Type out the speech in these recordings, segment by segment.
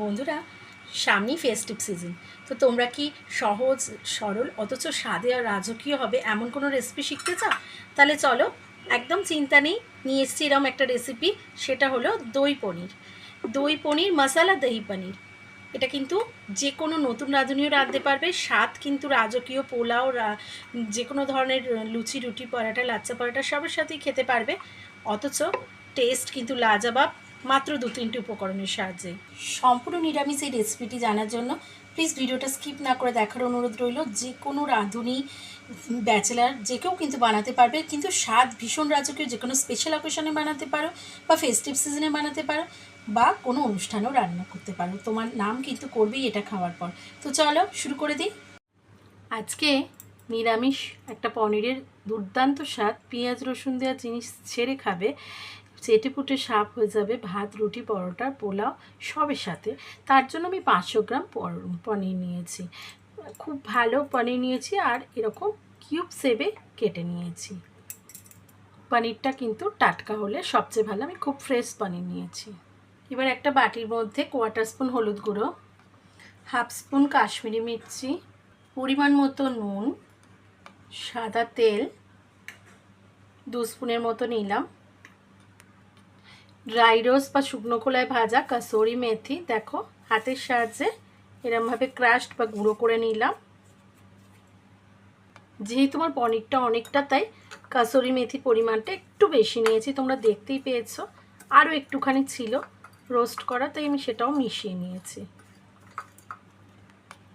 বন্ধুরা, সামনেই festive season তো তোমরা কি সহজ, সরল, অথচ স্বাদে আর রাজকীয় হবে এমন কোনো রেসিপি শিখতে চাও? তাহলে চলো, একদম চিন্তা নেই, নিয়ে এসছি এরকম একটা রেসিপি সেটা হলো দই পনির। দই পনির মশালা দহি পনির এটা কিন্তু যে কোনো নতুন রাঁধুনিও রাঁধতে পারবে, স্বাদ কিন্তু রাজকীয়, পোলাও যে কোনো ধরনের লুচি, রুটি, পরাটা, লাচ্চা, পরাটা সবার সাথেই খেতে পারবে। অথচ টেস্ট কিন্তু লাজাবাব মাত্র দু তিনটে উপকরণের সাহায্যে। সম্পূর্ণ নিরামিষ এই রেসিপিটি জানার জন্য প্লিজ ভিডিওটা স্কিপ না করে দেখার অনুরোধ রইল যে কোনো রাঁধুনি ব্যাচেলার যে কেউ কিন্তু বানাতে পারবে কিন্তু স্বাদ ভীষণ রাজকীয় যে কোনো স্পেশাল অকেশনে বানাতে পারো বা ফেস্টিভ সিজনে বানাতে পারো বা কোনো অনুষ্ঠানেও রান্না করতে পারো। তোমার নাম কিন্তু করবেই এটা খাওয়ার পর। তো চলো শুরু করে দিই। আজকে নিরামিষ একটা পনিরের দুর্দান্ত স্বাদ পেঁয়াজ রসুন দেওয়া জিনিস ছেড়ে খাবে। চেটে পুটে সাপ হয়ে যাবে, ভাত, রুটি, পরোটা, পোলাও, সবের সাথে। তার জন্য আমি পাঁচশো গ্রাম পনির নিয়েছি। খুব ভালো পনির নিয়েছি আর এরকম কিউব সেবে কেটে নিয়েছি। পনিরটা কিন্তু টাটকা হলে সবচেয়ে ভালো। আমি খুব ফ্রেশ পনির নিয়েছি। এবার একটা বাটির মধ্যে কোয়াটার স্পুন হলুদ গুঁড়ো, হাফ স্পুন কাশ্মীরি মির্চি, পরিমাণ মতো নুন, সাদা তেল, দু স্পুনের মতো নিলাম। ড্রাই রোস্ট বা শুকনো খোলায় ভাজা কাসুরি মেথি, দেখো, হাতের সাহায্যে এরমভাবে ক্রাশড বা গুঁড়ো করে নিলাম। যেহেতু আমার পনিরটা অনেকটা, তাই কাসুরি মেথি পরিমাণটা একটু বেশি নিয়েছি, তোমরা দেখতেই পেয়েছ। আরও একটুখানি ছিল রোস্ট করা, তাই আমি সেটাও মিশিয়ে নিয়েছি।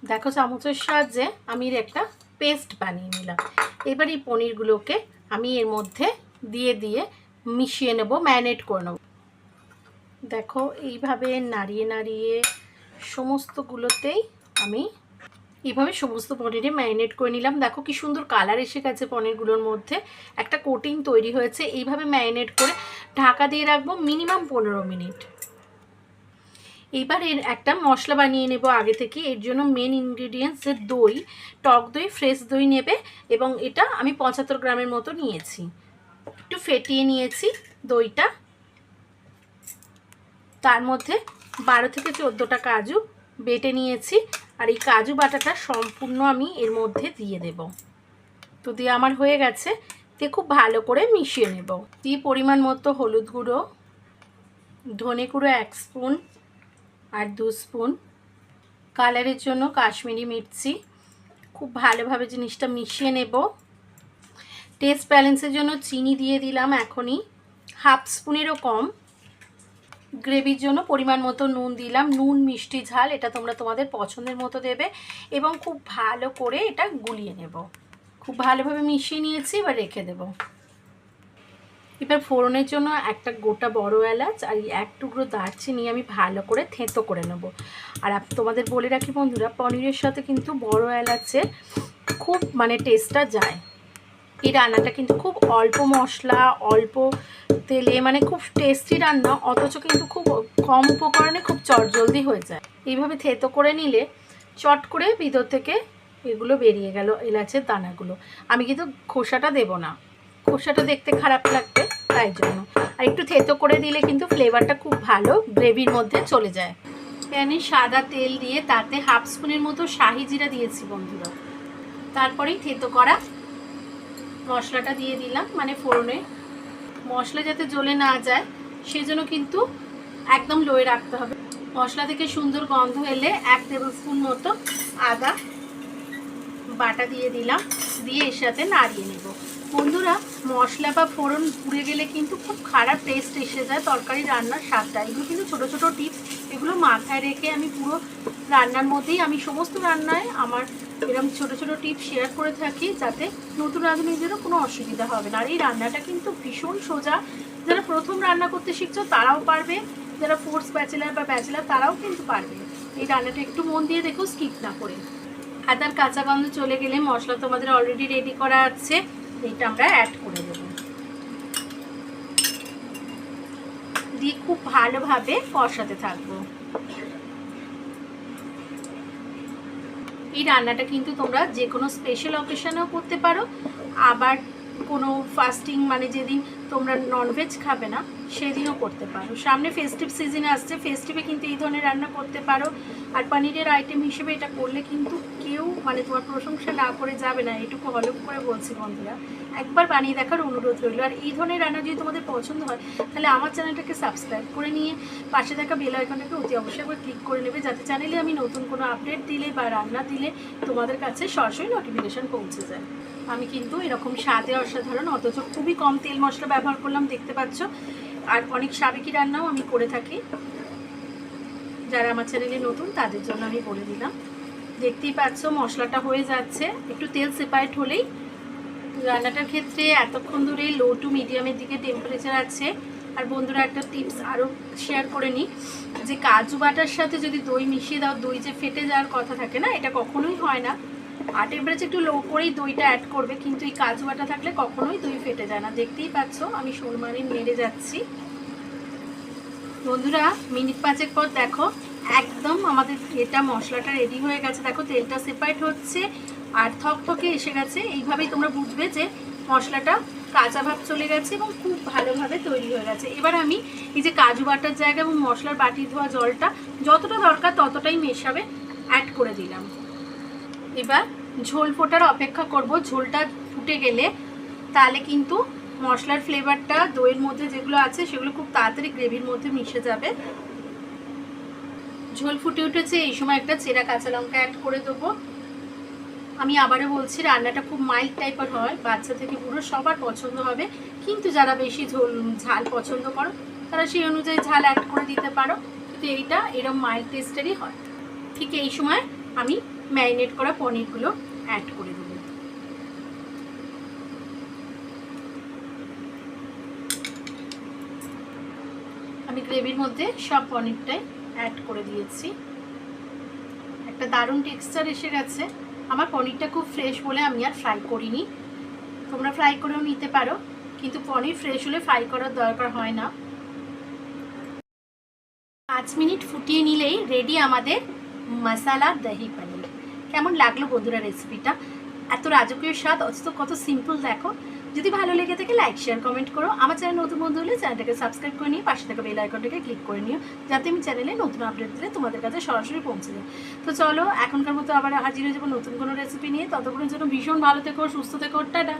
দেখো, চামচের সাহায্যে আমি এর একটা পেস্ট বানিয়ে নিলাম। এবার এই পনিরগুলোকে আমি এর মধ্যে দিয়ে দিয়ে মিশিয়ে নেব ম্যারিনেট করে নেব। দেখো, এইভাবে নাড়িয়ে নাড়িয়ে সমস্তগুলোতেই আমি এইভাবে সমস্ত পনিরে ম্যারিনেট করে নিলাম। দেখো কি সুন্দর কালার এসে গেছে পনিরগুলোর মধ্যে। একটা কোটিং তৈরি হয়েছে, এইভাবে ম্যারিনেট করে ঢাকা দিয়ে রাখব মিনিমাম পনেরো মিনিট। এইবার এর একটা মশলা বানিয়ে নেব আগে থেকে। এর জন্য মেন ইনগ্রিডিয়েন্টস যে দই, টক দই ফ্রেশ দই নেবে এবং এটা আমি পঁচাত্তর গ্রামের মতো নিয়েছি। একটু ফেটিয়ে নিয়েছি দইটা। তার মধ্যে বারো থেকে চোদ্দোটা কাজু বেটে নিয়েছি আর এই কাজু বাটাটা সম্পূর্ণ আমি এর মধ্যে দিয়ে দেব। তো দিয়ে আমার হয়ে গেছে, দিয়ে খুব ভালো করে মিশিয়ে নেব। দিয়ে পরিমাণ মতো হলুদ গুঁড়ো, ধনে গুঁড়ো এক স্পুন আর দু স্পুন। কালারের জন্য কাশ্মীরি মির্চি, খুব ভালোভাবে জিনিসটা মিশিয়ে নেব। টেস্ট ব্যালেন্সের জন্য চিনি দিয়ে দিলাম এখনই। হাফ স্পুনেরও কম। গ্রেভির জন্য পরিমাণ মতো নুন দিলাম। নুন, মিষ্টি, ঝাল এটা তোমরা তোমাদের পছন্দের মতো দেবে এবং খুব ভালো করে এটা গুলিয়ে নেব। খুব ভালোভাবে মিশিয়ে নিয়েছি, এবার রেখে দেব। এবার ফোড়নের জন্য একটা গোটা বড় এলাচ আর এক টুকরো দারচিনি আমি ভালো করে থেঁতো করে নেব। আর তোমাদের বলে রাখি বন্ধুরা, পনিরের সাথে কিন্তু বড় এলাচের খুব মানে টেস্টটা যায়। এই রান্নাটা কিন্তু খুব অল্প মশলা, অল্প তেলে মানে খুব টেস্টি রান্না, অথচ কিন্তু খুব কম উপকরণে খুব চটজলদি হয়ে যায়। এইভাবে থেতো করে নিলে চট করে ভিতর থেকে এগুলো বেরিয়ে গেল এলাচের দানাগুলো। আমি কিন্তু খোসাটা দেব না। খোসাটা দেখতে খারাপ লাগবে, তাই জন্য। আর একটু থেতো করে দিলে কিন্তু ফ্লেভারটা খুব ভালো গ্রেভির মধ্যে চলে যায়। প্যানে সাদা তেল দিয়ে তাতে হাফ স্পুনের মতো শাহি জিরা দিয়েছি বন্ধুরা। তারপরেই থেতো করা মশলাটা দিয়ে দিলাম মানে ফোড়নে। মশলা যাতে জ্বলে না যায়, সেজন্য কিন্তু একদম লোয়ে রাখতে হবে। মশলা থেকে সুন্দর গন্ধ এলে এক টেবিল স্পুন মতো আদা বাটা দিয়ে দিলাম, দিয়ে এর সাথে নাড়িয়ে নেব। বন্ধুরা, মশলা বা ফোড়ন পুড়ে গেলে কিন্তু খুব খারাপ টেস্ট এসে যায় তরকারি রান্নার স্বাদটা। এগুলো কিন্তু ছোটো ছোটো টিপস এগুলো মাথায় রেখে আমি পুরো রান্নার মধ্যেই আমি সমস্ত রান্নায় আমার এরকম ছোটো ছোটো টিপ শেয়ার করে থাকি যাতে নতুন রাঁধুনিদেরও কোনো অসুবিধা হবে না। আর এই রান্নাটা কিন্তু ভীষণ সোজা। যারা প্রথম রান্না করতে শিখছো, তারাও পারবে। যারা ফোর্স ব্যাচেলার বা ব্যাচেলার তারাও কিন্তু পারবে। এই রান্নাটা একটু মন দিয়ে দেখো স্কিপ না করে। আদার কাঁচা গন্ধ চলে গেলে মশলা তোমাদের অলরেডি রেডি করা আছে। এটা আমরা অ্যাড করে দেবো। দিয়ে খুব ভালোভাবে কষাতে থাকব। এই রান্নাটা কিন্তু তোমরা যে কোনো স্পেশাল অকেশানেও করতে পারো। আবার কোনো ফাস্টিং মানে যেদিন তোমরা ননভেজ খাবে না সেদিনও করতে পারো। সামনে ফেস্টিভ সিজন আসছে ফেস্টিভে কিন্তু এই ধরনের রান্না করতে পারো। আর পনিরের আইটেম হিসেবে এটা করলে কিন্তু কেউ মানে তোমার প্রশংসা না করে যাবে না। এটুকু হলপ করে বলছি বন্ধুরা। একবার বানিয়ে দেখার অনুরোধ রইল। আর এই ধরনের রান্না যদি তোমাদের পছন্দ হয়, তাহলে আমার চ্যানেলটাকে সাবস্ক্রাইব করে নিয়ে পাশে থাকা বেল আইকনটাকে অতি অবশ্যই একবার ক্লিক করে নেবে। যাতে চ্যানেলে আমি নতুন কোনো আপডেট দিলে বা রান্না দিলে তোমাদের কাছে সরাসরি নোটিফিকেশান পৌঁছে যায়। আমি কিন্তু এরকম স্বাদে অসাধারণ, অথচ খুবই কম তেল মশলা ব্যবহার করলাম, দেখতে পাচ্ছ? আর অনেক সাবেকি রান্নাও আমি করে থাকি। যারা আমার চ্যানেলে নতুন, তাদের জন্য আমি বলে দিলাম। দেখতেই পাচ্ছ, মশলাটা হয়ে যাচ্ছে। একটু তেল সেপারেট হলেই রান্নাটার ক্ষেত্রে এতক্ষণ ধরে লো টু মিডিয়ামের দিকে টেম্পারেচার আছে। আর বন্ধুরা, একটা টিপস আরও শেয়ার করে নিই, যে কাজু বাটার সাথে যদি দই মিশিয়ে দাও, দই যে ফেটে যাওয়ার কথা থাকে না, এটা কখনোই হয় না। আর টেম্পারেচার একটু লো করেই দইটা অ্যাড করবে, কিন্তু এই কাজু বাটা থাকলে কখনোই দই ফেটে যায় না। দেখতেই পাচ্ছ, আমি সোনমারি নেড়ে যাচ্ছি। বন্ধুরা, মিনিট পাঁচের পর দেখো, একদম আমাদের এটা মশলাটা রেডি হয়ে গেছে। দেখো, তেলটা সেপারেট হচ্ছে আর থকথকে এসে গেছে। এইভাবেই তোমরা বুঝবে যে মশলাটা কাঁচা ভাব চলে গেছে এবং খুব ভালোভাবে তৈরি হয়ে গেছে। এবার আমি এই যে কাজু বাটার জায়গা এবং মশলার বাটি ধোয়া জলটা যতটা দরকার ততটাই মেশাবে অ্যাড করে দিলাম। এবার ঝোল ফোটার অপেক্ষা করব। ঝোলটা ফুটে গেলে তাহলে কিন্তু মশলার ফ্লেভারটা দইয়ের মধ্যে যেগুলো আছে সেগুলো খুব তাড়াতাড়ি গ্রেভির মধ্যে মিশে যাবে। ঝোল ফুটে উঠেছে, এই সময় একটা চেরা কাঁচা লঙ্কা অ্যাড করে দেবো। আমি আবারও বলছি, রান্নাটা খুব মাইল্ড টাইপের হয়, বাচ্চা থেকে পুরো সবার পছন্দ হবে। কিন্তু যারা বেশি ঝোল, ঝাল পছন্দ করো, তারা সেই অনুযায়ী ঝাল অ্যাড করে দিতে পারো। কিন্তু এইটা এরম মাইল্ড টেস্টেরই হয়। ঠিক এই সময় আমি ম্যারিনেট করা পনিরগুলো অ্যাড করে দেবো। আমি গ্রেভির মধ্যে সব পনিরটাই অ্যাড করে দিয়েছি। একটা দারুণ টেক্সচার এসে গেছে। আমার পনিরটা খুব ফ্রেশ বলে আমি আর ফ্রাই করিনি। তোমরা ফ্রাই করেও নিতে পারো, কিন্তু পনির ফ্রেশ হলে ফ্রাই করার দরকার হয় না। পাঁচ মিনিট ফুটিয়ে নিলেই রেডি আমাদের মশালা দহি পনির। কেমন লাগল বন্ধুরা রেসিপিটা এত রাজকীয় স্বাদ, অথচ কত সিম্পল দেখো। যদি ভালো লেগে থাকে লাইক শেয়ার কমেন্ট করো। আমার চ্যানেল নতুন বন্ধু হলে চ্যানেলটাকে সাবস্ক্রাইব করে নিয়ে পাশে থাকা বেল আইকনটাকে ক্লিক করে নিও, যাতে আমি চ্যানেলে নতুন আপডেট দিলে তোমাদের কাছে সরাসরি পৌঁছে যায়। তো চলো, এখনকার মতো আবার হাজির হয়ে যাব নতুন কোনো রেসিপি নিয়ে। ততক্ষণের জন্য ভীষণ ভালো থেকো, সুস্থ থেকো, টাটা!